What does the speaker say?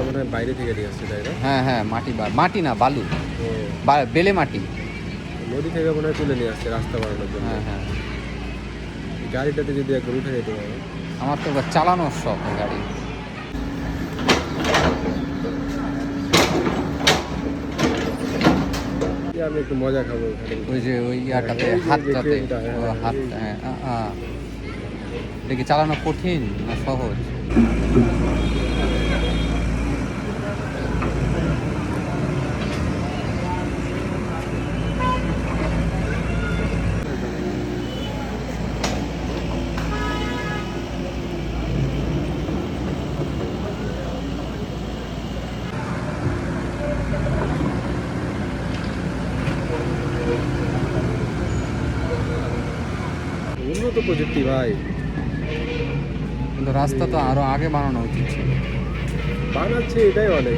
হয় বাইরে থেকে নিয়ে আসছে তাই না? হ্যাঁ হ্যাঁ মাটি বা মাটি না বালু। বা- বেলে মাটি। নদী থেকে মনে হয় তুলে নিয়ে আসছে রাস্তা বানানোর জন্য। হ্যাঁ হ্যাঁ। এই গাড়িটাতে যদি একবার উঠে যেতে পারো। আমার তো এবার চালানোর শখ এই গাড়ি। এই আমি একটু মজা খাব ওখানে। ওই যে ওই ইয়াটাতে যে- হ্যাঁ, ও, হ্যাঁ, হাত হ্যাঁ আ, আ। এটা কি চালানো কঠিন না সহজ? উন্নত প্রযুক্তি ভাই। কিন্তু রাস্তা তো আরও আগে বানানো উচিত ছিল। বানাচ্ছে এটাই অনেক